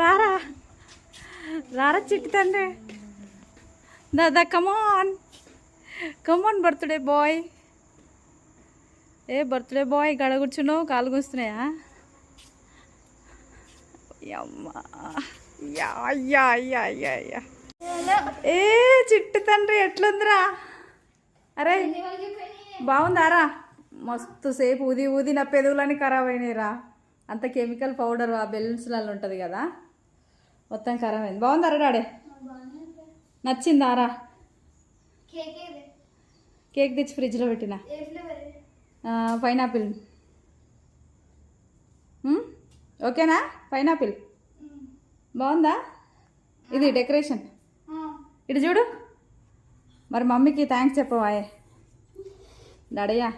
రారా. రారా చిట్టి తండ్రి. దాదా come on come on birthday boy A birthday boy గడ కూర్చున్నావు? కాలు కూస్తున్నాయా? యమ్మా ఏ చిట్టి తండ్రి ఎట్లుందిరా? అరే బాగుందారా? మస్తు సేపు ఊది ఊది నా పెదవులని ఖరాబ్ అయినాయిరా. అంత కెమికల్ పౌడర్ ఆ బెలూన్స్లలో ఉంటుంది కదా? మొత్తం ఖరాబ్ అయింది. బాగుందారా డాడే? నచ్చిందారా కేక్ తెచ్చి ఫ్రిడ్జ్లో పెట్టిన? పైనాపిల్. ఓకేనా? పైనాపిల్. బాగుందా? ఇది డెకరేషన్. ఇటు చూడు. మరి మమ్మీకి థ్యాంక్స్ చెప్పవాయే డాడయ్యా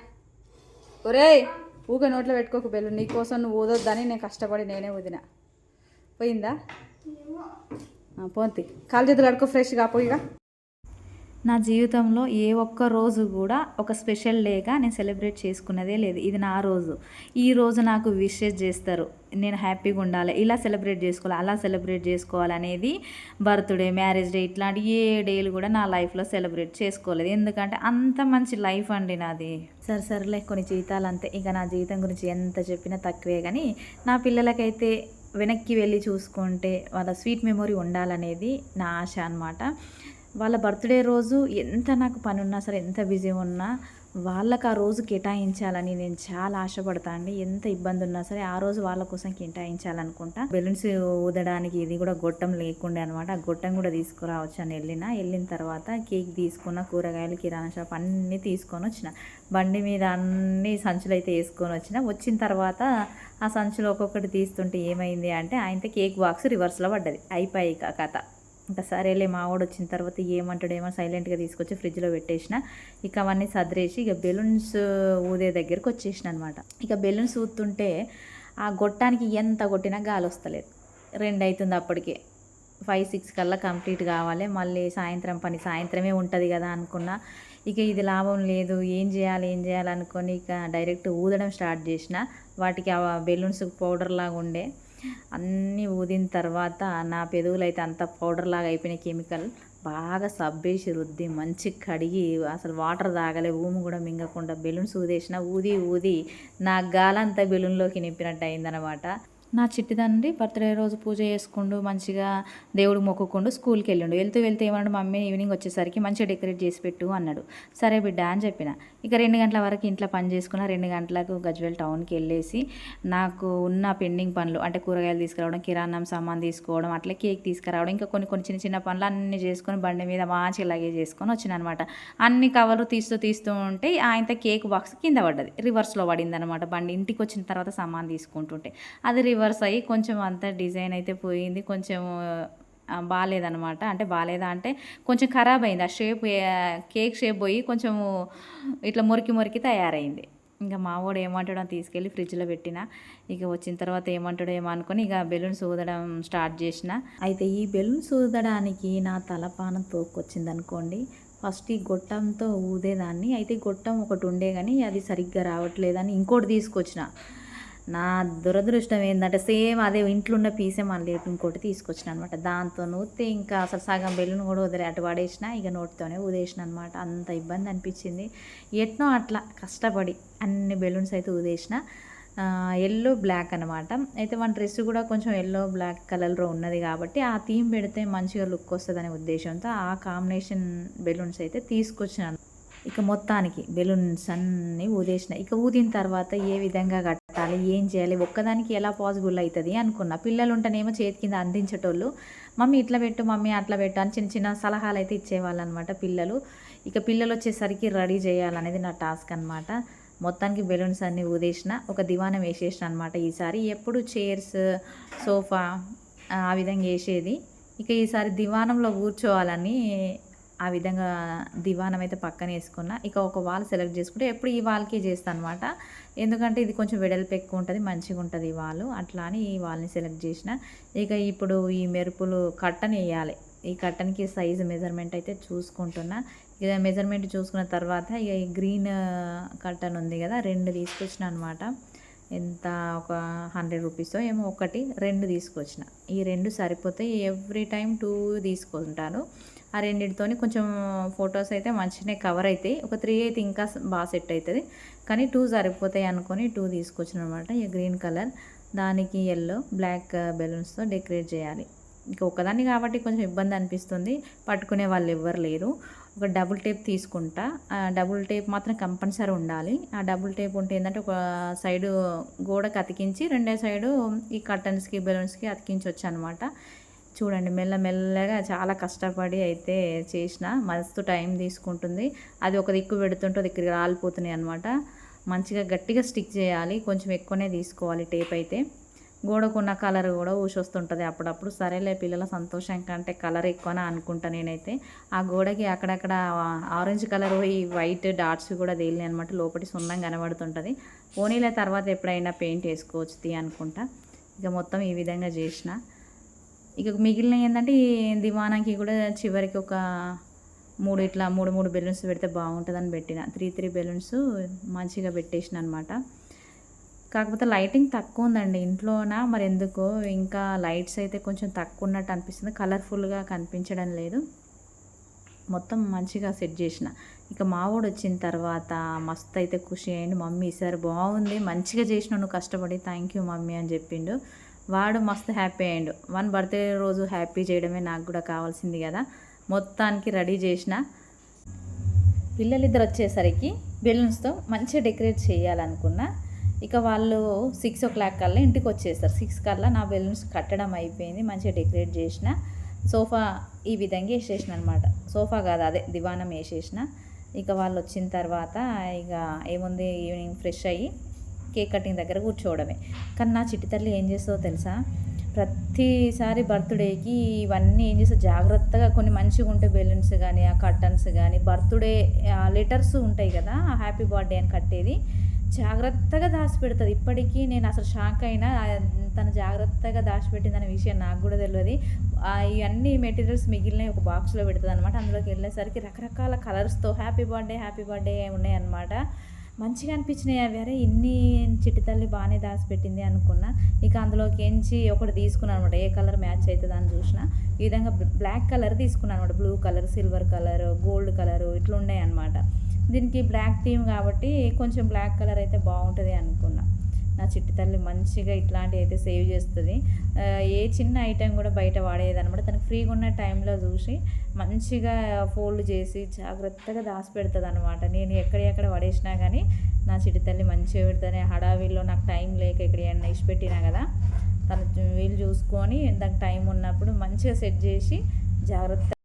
ఒరేయ్ ఊగ నోట్లో పెట్టుకోకు బెల్లు. నీకోసం నువ్వు ఊదొద్దని నేను కష్టపడి నేనే ఊదిన. పోయిందా? పోంతి. కాలు చేతులు కడుకో ఫ్రెష్గా పోయిగా నా జీవితంలో ఏ ఒక్క రోజు కూడా ఒక స్పెషల్ డేగా నేను సెలబ్రేట్ చేసుకున్నదే లేదు. ఇది నా రోజు. ఈ రోజు నాకు విషెస్ చేస్తారు. నేను హ్యాపీగా ఉండాలి. ఇలా సెలబ్రేట్ చేసుకోవాలి. అలా సెలబ్రేట్ చేసుకోవాలనేది బర్త్డే మ్యారేజ్ డే ఇట్లాంటి ఏ డేలు కూడా నా లైఫ్లో సెలబ్రేట్ చేసుకోలేదు. ఎందుకంటే అంత మంచి లైఫ్ అండి నాది. సరే సరేలే. కొన్ని జీవితాలు అంతే. ఇక నా జీవితం గురించి ఎంత చెప్పినా తక్కువే. కానీ నా పిల్లలకైతే వెనక్కి వెళ్ళి చూసుకుంటే వాళ్ళ స్వీట్ మెమొరీ ఉండాలనేది నా ఆశ అన్నమాట. వాళ్ళ బర్త్డే రోజు ఎంత నాకు పని ఉన్నా సరే ఎంత బిజీ ఉన్నా వాళ్ళకి ఆ రోజు కేటాయించాలని నేను చాలా ఆశపడతా అండి. ఎంత ఇబ్బంది ఉన్నా సరే ఆ రోజు వాళ్ళ కోసం కేటాయించాలనుకుంటా. బెలూన్స్ ఊదడానికి ఇది కూడా గొట్టం లేకుండే అనమాట ఆ గొట్టం కూడా తీసుకురావచ్చు అని వెళ్ళిన వెళ్ళిన తర్వాత కేక్ తీసుకున్న కూరగాయలు కిరాణా షాప్ అన్నీ తీసుకొని వచ్చిన. బండి మీద అన్ని సంచులు అయితే వేసుకొని వచ్చిన. వచ్చిన తర్వాత ఆ సంచులు ఒక్కొక్కటి తీస్తుంటే ఏమైంది అంటే ఆయనతో కేక్ బాక్స్ రివర్స్లో పడ్డది. అయిపోయి కథ. ఇంకా సరేలే మావాడు వచ్చిన తర్వాత ఏమంటాడేమో సైలెంట్గా తీసుకొచ్చి ఫ్రిడ్జ్లో పెట్టేసిన. ఇక అవన్నీ సదిరేసి ఇక బెలూన్స్ ఊదే దగ్గరికి వచ్చేసిన అనమాట ఇక బెలూన్స్ ఊతుంటే ఆ గొట్టానికి ఎంత కొట్టినా గాలి వస్తలేదు. రెండు అవుతుంది అప్పటికే. ఫైవ్ సిక్స్ కల్లా కంప్లీట్ కావాలి. మళ్ళీ సాయంత్రం పని సాయంత్రమే ఉంటుంది కదా అనుకున్నా. ఇక ఇది లాభం లేదు. ఏం చేయాలి ఏం చేయాలి అనుకొని ఇక డైరెక్ట్ ఊదడం స్టార్ట్ చేసిన. వాటికి ఆ బెలూన్స్ పౌడర్ లాగా ఉండే. అన్నీ ఊదిన తర్వాత నా పెదవులు అయితే అంత పౌడర్ లాగా అయిపోయిన కెమికల్. బాగా సబ్బేసి రుద్ది మంచి కడిగి అసలు వాటర్ తాగలే ఊము కూడా మింగకుండా బెలూన్స్ ఊదేసిన ఊది ఊది నా గాలంతా బెలూన్లోకి నింపినట్టు అయిందనమాట నా చిట్టి తండ్రి బర్త్డే రోజు పూజ చేసుకుంటూ మంచిగా దేవుడికి మొక్కుకుండు స్కూల్కి వెళ్ళిండు. వెళ్తూ వెళ్తే ఏమన్నాడు మమ్మీ ఈవినింగ్ వచ్చేసరికి మంచిగా డెకరేట్ చేసి పెట్టు అన్నాడు. సరే బిడ్డ అని చెప్పిన. ఇక రెండు గంటల వరకు ఇంట్లో పని చేసుకున్న రెండు గంటలకు గజ్వేల్ టౌన్కి వెళ్ళేసి నాకు ఉన్న పెండింగ్ పనులు అంటే కూరగాయలు తీసుకురావడం కిరాణం సామాన్ తీసుకోవడం అట్లా కేక్ తీసుకురావడం ఇంకా కొన్ని కొన్ని చిన్న చిన్న పనులు అన్నీ చేసుకొని బండి మీద మంచిగా లగేజ్ చేసుకొని వచ్చిన అనమాట అన్ని కవర్లు తీస్తూ తీస్తూ ఉంటే ఆయన కేక్ బాక్స్ కింద పడ్డది. రివర్స్లో పడింది అనమాట బండి. ఇంటికి వచ్చిన తర్వాత సామాన్ తీసుకుంటుంటే. అది రివర్స్ అయ్యి కొంచెం అంతా డిజైన్ అయితే పోయింది. కొంచెం బాగాలేదనమాట అంటే బాగాలేదా అంటే కొంచెం ఖరాబ్ అయింది. ఆ షేప్ కేక్ షేప్ పోయి కొంచెం ఇట్లా మురికి మురికి తయారైంది. ఇంకా మావాడు ఏమంటాడో అని తీసుకెళ్ళి ఫ్రిడ్జ్లో పెట్టిన. ఇక వచ్చిన తర్వాత ఏమంటాడో ఏమో అనుకొని ఇక బెలూన్స్ ఊదడం స్టార్ట్ చేసిన. అయితే ఈ బెలూన్స్ ఊదడానికి నా తలపానం తోకొచ్చింది అనుకోండి ఫస్ట్ ఈ గొట్టంతో ఊదేదాన్ని. అయితే గొట్టం ఒకటి ఉండే కానీ అది సరిగ్గా రావట్లేదని ఇంకోటి తీసుకొచ్చిన. నా దురదృష్టం ఏంటంటే సేమ్ అదే ఇంట్లో ఉన్న పీసే మళ్ళీ ఇంకోటి తీసుకొచ్చిన అనమాట దాంతో నూతే ఇంకా అసలు సగం బెలూన్ కూడా వదిలే అటు పడేసిన ఇక నోటితోనే ఊదేసిన అనమాట అంత ఇబ్బంది అనిపించింది. ఎట్నో అట్లా కష్టపడి అన్ని బెలూన్స్ అయితే ఊదేసిన ఎల్లో బ్లాక్ అనమాట అయితే మన డ్రెస్ కూడా కొంచెం ఎల్లో బ్లాక్ కలర్లో ఉన్నది కాబట్టి ఆ థీమ్ పెడితే మంచిగా లుక్ వస్తుందనే ఉద్దేశంతో ఆ కాంబినేషన్ బెలూన్స్ అయితే తీసుకొచ్చినాను ఇక మొత్తానికి బెలూన్స్ అన్నీ ఊదేసిన. ఇక ఊదిన తర్వాత ఏ విధంగా చేయాలి ఏం చేయాలి ఒక్కదానికి ఎలా పాసిబుల్ అవుతుంది అనుకున్నా. పిల్లలు ఉంటేనేమో చేతి కింద అందించేటోళ్ళు మమ్మీ ఇట్లా పెట్టు మమ్మీ అట్లా పెట్టు అని చిన్న చిన్న సలహాలు అయితే ఇచ్చేవాళ్ళు అనమాట పిల్లలు. ఇక పిల్లలు వచ్చేసరికి రెడీ చేయాలనేది నా టాస్క్ అనమాట మొత్తానికి బెలూన్స్ అన్నీ ఊదేసిన ఒక దివానం వేసేసిన అనమాట ఈసారి. ఎప్పుడు చైర్స్ సోఫా ఆ విధంగా వేసేది. ఇక ఈసారి దివానంలో కూర్చోవాలని ఆ విధంగా దివానం అయితే పక్కన వేసుకున్నా. ఇక ఒక వాల్ సెలెక్ట్ చేసుకుంటే ఎప్పుడు ఈ వాల్కే చేస్తాను అనమాట ఎందుకంటే ఇది కొంచెం వెడల్పు ఎక్కువ ఉంటుంది మంచిగా ఉంటుంది ఈ వాల్. అట్లా అని ఈ వాల్ని సెలెక్ట్ చేసిన. ఇక ఇప్పుడు ఈ మెరుపులు కట్టని వేయాలి. ఈ కట్టన్కి సైజు మెజర్మెంట్ అయితే చూసుకుంటున్నా. ఇక మెజర్మెంట్ చూసుకున్న తర్వాత ఇక ఈ గ్రీన్ కట్టన్ ఉంది కదా రెండు తీసుకొచ్చిన అనమాట. ఎంత ఒక హండ్రెడ్ రూపీస్ ఏమో ఒకటి రెండు తీసుకొచ్చిన. ఈ రెండు సరిపోతే ఎవ్రీ టైం టూ తీసుకుంటాను. ఆ రెండింటితోని కొంచెం ఫొటోస్ అయితే మంచిగానే కవర్ అవుతాయి ఒక త్రీ అయితే ఇంకా బాగా సెట్ అవుతుంది కానీ టూ సరిపోతాయి అనుకొని టూ తీసుకొచ్చిన అనమాట ఈ గ్రీన్ కలర్ దానికి ఎల్లో బ్లాక్ బెలూన్స్తో డెకరేట్ చేయాలి. ఇంక ఒకదాన్ని కాబట్టి కొంచెం ఇబ్బంది అనిపిస్తుంది. పట్టుకునే వాళ్ళు ఎవ్వరు లేరు. ఒక డబుల్ టేప్ తీసుకుంటా. ఆ డబుల్ టేప్ మాత్రం కంపల్సరీ ఉండాలి. ఆ డబుల్ టేప్ ఉంటే ఏంటంటే ఒక సైడు గోడకి అతికించి రెండో సైడు ఈ కర్టన్స్కి బెలూన్స్కి అతికించవచ్చు అనమాట చూడండి మెల్ల మెల్లగా చాలా కష్టపడి అయితే చేసిన మస్తు టైం తీసుకుంటుంది. అది ఒక దిక్కు పెడుతుంటే ఒక దిక్కు రాలిపోతున్నాయి అనమాట మంచిగా గట్టిగా స్టిక్ చేయాలి. కొంచెం ఎక్కువనే తీసుకోవాలి టేప్ అయితే. గోడకున్న కలర్ కూడా ఊసొస్తుంటుంది అప్పుడప్పుడు. సరేలే పిల్లల సంతోషం కంటే కలర్ ఎక్కువనే అనుకుంటా నేనైతే. ఆ గోడకి అక్కడక్కడ ఆరెంజ్ కలర్ ఈ వైట్ డాట్స్ కూడా తేలినాయి అనమాట లోపలి సున్నం కనబడుతుంటుంది. పోనీలే తర్వాత ఎప్పుడైనా పెయింట్ వేసుకోవచ్చు తీ అనుకుంటా. ఇక మొత్తం ఈ విధంగా చేసిన. ఇక మిగిలిన ఏంటంటే ఈ దివానాకి కూడా చివరికి ఒక మూడు ఇట్లా మూడు మూడు బెలూన్స్ పెడితే బాగుంటుందని పెట్టిన. త్రీ త్రీ బెలూన్స్ మంచిగా పెట్టేసిన అనమాట కాకపోతే లైటింగ్ తక్కువ ఉందండి ఇంట్లోన? మరి ఎందుకో ఇంకా లైట్స్ అయితే కొంచెం తక్కువ ఉన్నట్టు అనిపిస్తుంది. కలర్ఫుల్గా కనిపించడం లేదు. మొత్తం మంచిగా సెట్ చేసిన. ఇక మావోడు వచ్చిన తర్వాత మస్తు అయితే ఖుషి అయ్యిండు. మమ్మీ ఈసారి బాగుంది మంచిగా చేసిన నువ్వు కష్టపడి థ్యాంక్ యూ మమ్మీ అని చెప్పిండు. వాడు మస్తు హ్యాపీ అయ్యిండు. వన్ బర్త్డే రోజు హ్యాపీ చేయడమే నాకు కూడా కావాల్సింది కదా. మొత్తానికి రెడీ చేసిన. పిల్లలిద్దరు వచ్చేసరికి బెలూన్స్తో మంచిగా డెకరేట్ చేయాలనుకున్నా. ఇక వాళ్ళు సిక్స్ ఓ క్లాక్ కల్లా ఇంటికి వచ్చేస్తారు. సిక్స్ కల్లా నా బెలూన్స్ కట్టడం అయిపోయింది. మంచిగా డెకరేట్ చేసిన. సోఫా ఈ విధంగా వేసేసిన అనమాట సోఫా కాదు అదే దివానం వేసేసిన. ఇక వాళ్ళు వచ్చిన తర్వాత ఇక ఏముంది? ఈవినింగ్ ఫ్రెష్ అయ్యి కేక్ కటింగ్ దగ్గర కూర్చోవడమే. కానీ నా చిట్టి తల్లి ఏం చేస్తుందో తెలుసా? ప్రతిసారి బర్త్డేకి ఇవన్నీ ఏం చేస్తే జాగ్రత్తగా కొన్ని మంచిగా ఉంటాయి బెలూన్స్ కానీ ఆ కర్టన్స్ కానీ బర్త్డే లెటర్స్ ఉంటాయి కదా హ్యాపీ బర్త్డే అని కట్టేది. జాగ్రత్తగా దాచిపెడుతుంది. ఇప్పటికీ నేను అసలు షాక్ అయినా తను జాగ్రత్తగా దాచిపెట్టిందనే విషయం నాకు కూడా తెలియదు ఇవన్నీ మెటీరియల్స్ మిగిలినవి ఒక బాక్స్లో పెడుతుంది అనమాట అందులోకి వెళ్ళేసరికి రకరకాల కలర్స్తో హ్యాపీ బర్త్డే హ్యాపీ బర్త్డే ఉన్నాయన్నమాట. మంచిగా అనిపించినాయి అవి. అరే ఇన్ని చిట్టి తల్లి బాగానే దాచిపెట్టింది అనుకున్నా. ఇక అందులోకి ఎంచి ఒకటి తీసుకున్నాను అనమాట. ఏ కలర్ మ్యాచ్ అవుతుంది అని చూసిన. ఈ విధంగా బ్లాక్ కలర్ తీసుకున్నాను అనమాట. Blue colour silver colour gold colour ఇట్లా ఉన్నాయి అనమాట. దీనికి బ్లాక్ థీమ్ కాబట్టి కొంచెం బ్లాక్ కలర్ అయితే బాగుంటుంది అనుకున్నా. నా చిట్టి తల్లి మంచిగా ఇట్లాంటివి అయితే సేవ్ చేస్తుంది. ఏ చిన్న ఐటెం కూడా బయట వాడేది అనమాట తనకు ఫ్రీగా ఉన్న టైంలో చూసి మంచిగా ఫోల్డ్ చేసి జాగ్రత్తగా దాచి పెడుతుంది అనమాట నేను ఎక్కడెక్కడ పడేసినా కానీ నా చిట్టి తల్లి మంచిగా పెడుతుంది. హడావిల్లో నాకు టైం లేక ఇక్కడ ఏమన్నా ఇచ్చిపెట్టినా కదా తను వీళ్ళు చూసుకొని దానికి టైం ఉన్నప్పుడు మంచిగా సెట్ చేసి జాగ్రత్త